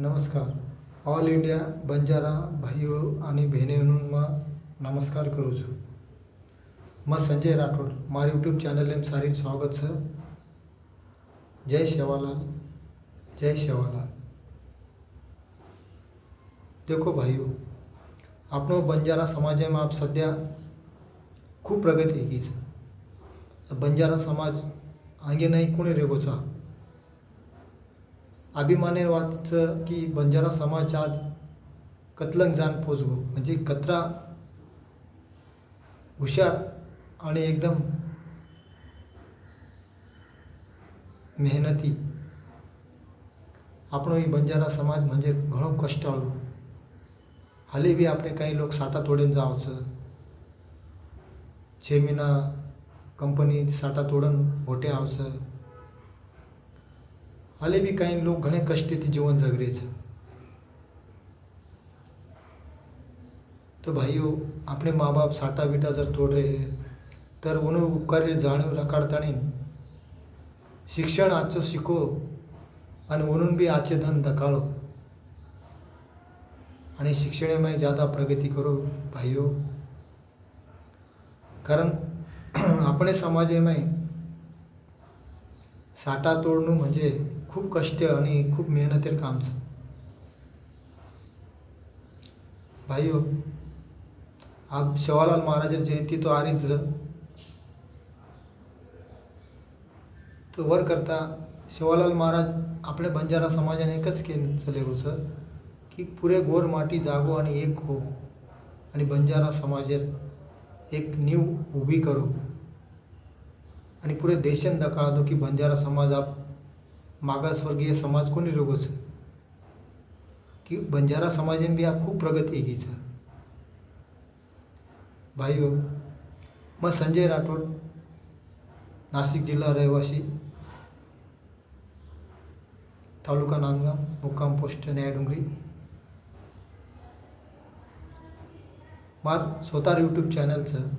नमस्कार. All India Banjara भाईओ आणि बहिणे म्हणून नमस्कार करू छु. म संजय राठोड मा यूट्यूब चॅनल एम सारी स्वागत सर. जय शेवालाल. जय शेवालाल. देखो भाईओ आपण बंजारा समाज मी आप सध्या खूप प्रगती की बंजारा समाज आगे नाही कोणी रेगोचा अभिमाने वाच की बंजारा समाज आज कतलंग जाण पोचगो म्हणजे कचरा हुशार आणि एकदम मेहनती આપણો એ બંજારા સમાજ म्हणजे ઘણો કષ્ટાળુ હાલે બી આપણે કંઈ લોક સાટા તોડીને જાવ છે જેમીના કંપની સાટા તોડન મોટે આવશે आले બી काही लोक घणे કષ્ટેથી જીવન જગરે तो भाइयों ભાઈઓ माँ बाप બાપ સાટા जर तोड रहे तर उन उपकारे जाणीव रकाडताणी शिक्षण आजचं शिको आणि म्हणून बी आजचे धन दकाळो आणि शिक्षणामध्ये जादा प्रगती करो भाईओ. कारण आपण समाजामध्ये साठा तोडणं म्हणजे खूप कष्ट आणि खूप मेहनतीर काम छ भाइयों आप जवाहरलाल महाराज जयंती तो आ तो वर करता शिवालाल महाराज आपल्या बंजारा समाजाने एकच केलं चलेलो हो सर की पुरे गोर माटी जागो आणि एक हो. आणि बंजारा समाज एक नीव उभी करू. आणि पुरे देशन दकाळा दो की बंजारा समाज आप मागासवर्गीय समाज कोणी लोगों से बंजारा समाज में भी आप खूब प्रगति की है भाइयों मैं संजय राठोड नाशिक जिल्हा रहिवासी तालुका नांदगाव मुक्काम पोस्ट न्यायडोंगरी मार स्वतः यूट्यूब चैनल सर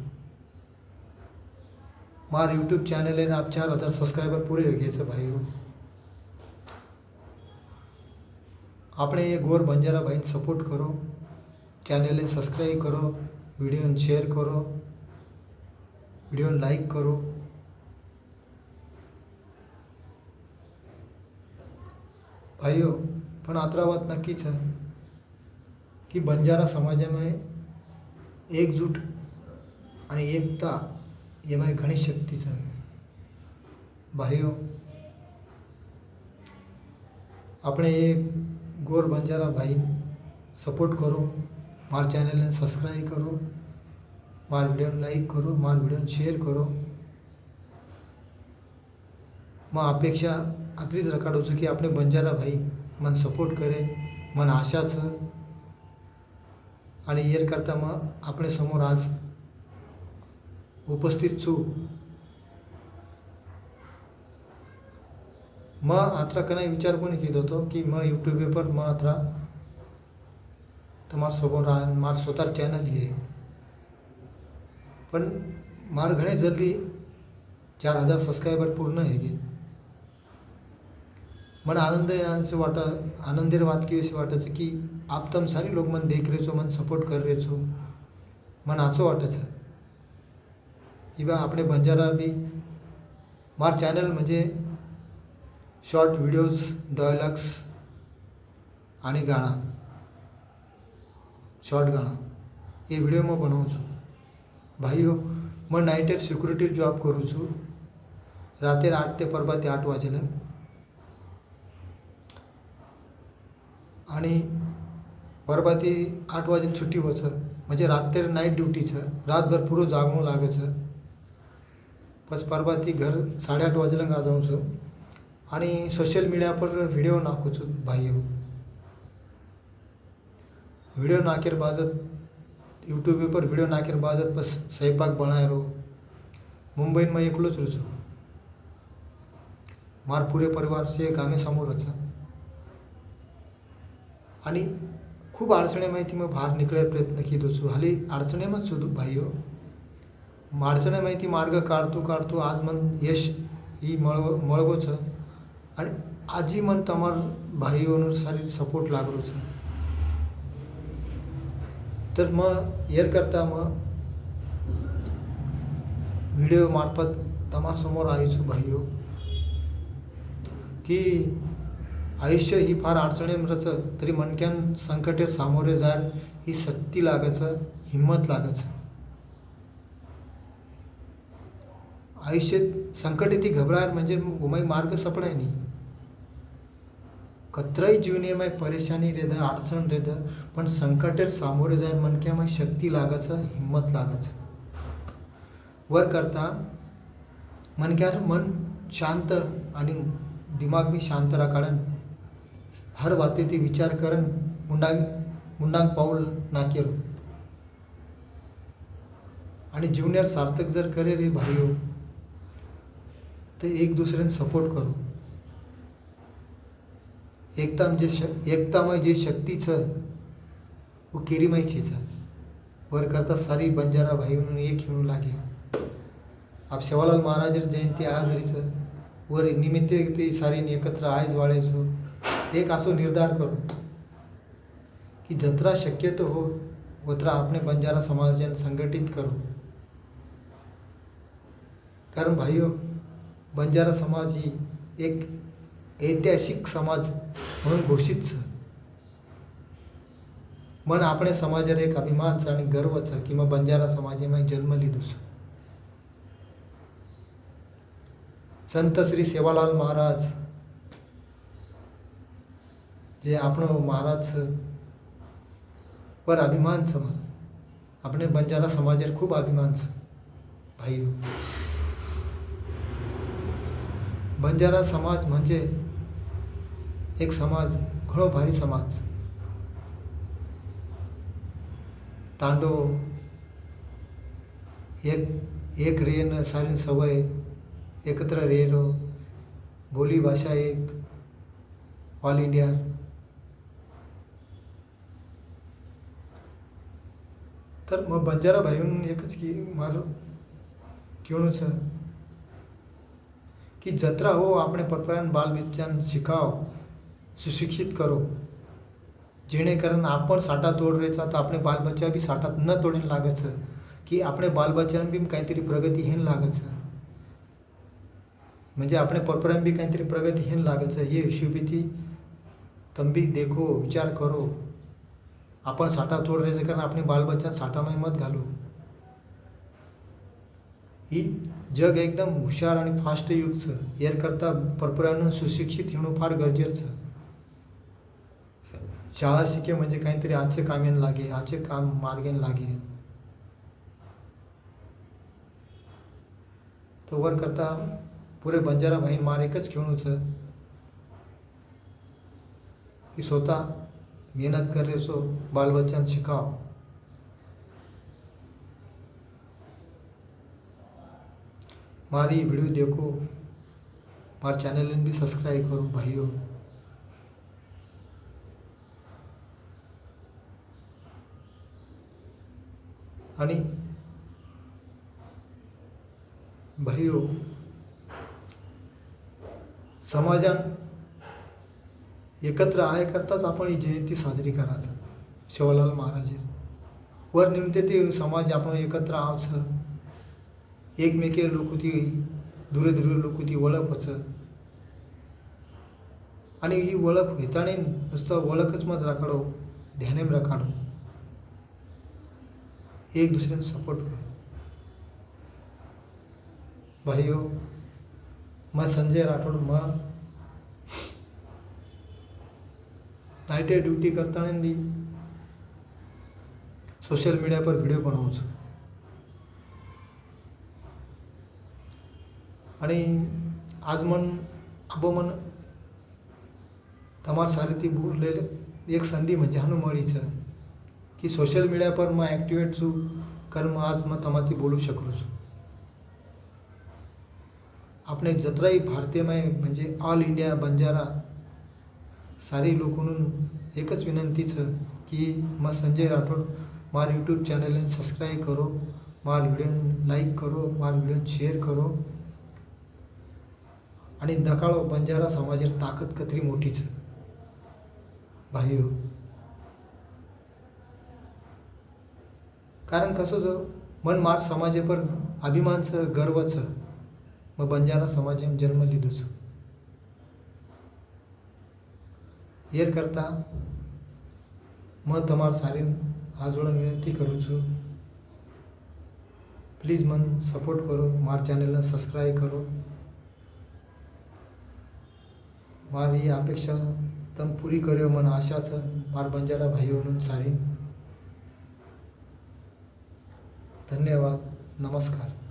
मार यूट्यूब चॅनल आहे ना आप चार हजार सबस्क्रायबर पुरे घ्यायचं भाई આપણે એ ગોર બંજારાભાઈને સપોર્ટ કરો ચેનલને સબસ્ક્રાઈબ કરો વિડીયોને શેર કરો વિડીયોને લાઈક કરો ભાઈઓ પણ આતરા વાત નક્કી છે કે બંજારા સમાજમાં એકજૂટ અને એકતા એમાં ઘણી શક્તિ છે ભાઈઓ આપણે એક गोर बंजारा भाई सपोर्ट करो। मार चैनल सब्सक्राइब करो। मार वीडियो लाइक करो। मार वीडियो शेअर करो। मग अपेक्षा आतरीच रखाड़ू चु कि आपने बंजारा भाई मन सपोर्ट करे मन आशा चाहिए करता मग अपने समोर आज उपस्थित चू मां विचार કને વિચાર કોને કીધો હતો કે यूट्यूब યુટ્યુબ म માં આત્રા सोबत સોબો मार स्वतः चॅनल घे पण मार घणे जल्दी चार हजार सबस्क्रायबर पूर्ण हे घे मन आनंद से वाट आनंदीर बात की अशी वाटायचं की आप तम सारे लोग मन देख रहे छो मन सपोर्ट कर रहे छो मन आचो वाटायचं बा आपले बंजारा बी मार चॅनल म्हणजे शॉर्ट व्हिडिओज डॉयलॉग्स અને शॉर्ट શોર્ટ ગાણા એ मग बनवू છું ભાઈઓ मग नाईट एट सिक्युरिटी जॉब करू છું आठ ते તે ते आठ वाजेल. आणि परबाती आठ वाजेल सुट्टी होत म्हणजे रातेर नाईट ड्युटी छ रातभर पुरो जागणं लागे छ बस परबाती घर साडेआठ वाजेला गा छ आणि सोशल मीडिया पर व्हिडिओ ना कुछ भाई हो. वीडियो ना कर બાદ યુટ્યુબ ઉપર વિડીયો નાખીને બાદ બસ સૈપાક બનાવ્યો મુંબઈમાં એકલો જ રહું गामे समोरच आणि खूप अडचणी माहिती मग बाहेर निघायला प्रयत्न केलो असू हाली अडचणीमच शोधू भाईओ हो. अडचणी माहिती मार्ग काढतो काढतो आज मन यश ही मळव मळवोचं छ आणि આજી મન તમાર ભાઈઓનો સારી સપોર્ટ લાગરો છે तर मग एर करता मग व्हिडिओ मार्फत समोर आयुष्य भाईयो की आयुष्य ही फार अडचणीमरच तरी मणक्यान संकटे सामोरे जाय ही शक्ती लागायचं हिंमत लागायचं आयुष्यात संकटे ती घबराट म्हणजे माई मार्ग सपडाय नाही कतराई जीवने माय परेशानी रेद अडचण रेद पण संकटेर सामोरे जाय मणक्या माय शक्ती लागायचं हिम्मत लागायचं वर करता मनक्यार मन शांत आणि दिमाग बी शांत राखाडन. हर वाते ते विचार करण मुंडांग मुंडांग पाऊल ना केलो आणि जीवनार सार्थक जर करे रे भाईयो तर एक दुसऱ्यान सपोर्ट करू. एकता जे श एकतामय जे शक्तीचं व किरीमयचीचं वर करता सारी बंजारा भाई म्हणून एक येऊन लागे. आप शेवालाल महाराज जयंती आजरीचं वर निमित्त सारी एकत्र आईज वाळायचो एक असो निर्धार करू. की जत्रा शक्यतो हो वत्रा आपणे बंजारा समाजन संघटित करू. कारण भाइयों बंजारा समाज ही एक ऐतिहासिक समाज म्हणून घोषित सर मन आपण समाजाला एक अभिमान आणि गर्व सर किंवा बंजारा समाजामध्ये जन्म लिधू सर संत श्री सेवालाल महाराज जे आपण महाराज वर अभिमान छ आपण बंजारा समाजावर खूप अभिमान छ भाई बंजारा समाज म्हणजे एक समाज घडोभारी समाज. तांडव एक एक रेन सारी सवय एकत्र रेन बोली भाषा एक ऑल इंडिया तर मग बंजारा भाई एकच की मार किंवा सर की जत्रा हो आपण परपरायण बाल बिचान शिकाव. सुशिक्षित करो. जेणेकरून आपण साठा तोड રહે तर તો આપણે બાલ બચ્ચા બી સાટા ન તોડીને લાગે છે કે આપણે બાલ બચ્ચાને બી म्हणजे आपण परपरान बी काहीतरी प्रगतीहीन लागायचं. हे हिशोबीती तंबी देखो विचार करो. आपण साठा तोड राहायचं कारण आपण बालबच्चान साठामाही मत घालू. ही जग एकदम हुशार आणि फास्ट युगचं. याकरता परपरानं सुशिक्षित होणं फार गरजेचं. शाळा शिके म्हणजे काहीतरी आजचे कामेन लागे आजचे काम मार्गेन लागे. तोवर वर करता पुरे बंजारा भाई मार एकच खेळूच की स्वतः मेहनत करे सो बाल शिकाव. मारी व्हिडिओ देखो मार चैनल भी सब्सक्राइब करो भाइयों आणि भायो समाजान एकत्र आहे करताच आपण ही जयंती साजरी करायचं. शिवलाल महाराज. वर निमते ते समाज आपण एकत्र आमचं. एकमेके लोक ती दुरे दुरे लोक ती ओळखच. आणि ही ओळख हेताने नुसतं ओळखच मत राखाडो ध्यानेम राखाडो एक दुसऱ्याने सपोर्ट करो भाईओ मैं संजय राठोड માં નાઇટે ડ્યુટી કરતા બી સોશિયલ મીડિયા પર વિડીયો બનાવું છું आणि आज मन આબો મન તમારા સારીથી બૂર લે એક સંધિ મજાનું મળી છે की सोशल मीडिया કે સોશિયલ મીડિયા પર હું એક્ટિવેટ છું કર્મહાસમાં તમાથી બોલू શકું છું આપણે भारतीय ભારતીયમાં म्हणजे ऑल इंडिया बंजारा सारी लोक म्हणून एकच વિનંતી की मग संजय राठोड मार यूट्यूब चॅनलने सबस्क्राईब करो मार व्हिडिओ लाईक करो मार व्हिडिओ शेअर करो। आणि दकाळो बंजारा समाजात ताकद कतरी मोठीच भाईओ ભાઈઓ કારણ कसं છે મન માર સમાજે પર અભિમાન છે ગર્વ છે મેં બંજારા સમાજે જન્મ લીધો છું એ કરતાં હું તમારા સારી હાથ જોડે વિનંતી કરું છું પ્લીઝ મને સપોર્ટ કરો મારા ચેનલને સબસ્ક્રાઈબ કરો મારી અપેક્ષા તમે પૂરી કર્યો મને આશા છે મારા બંજારા ભાઈઓનું સારી धन्यवाद. नमस्कार.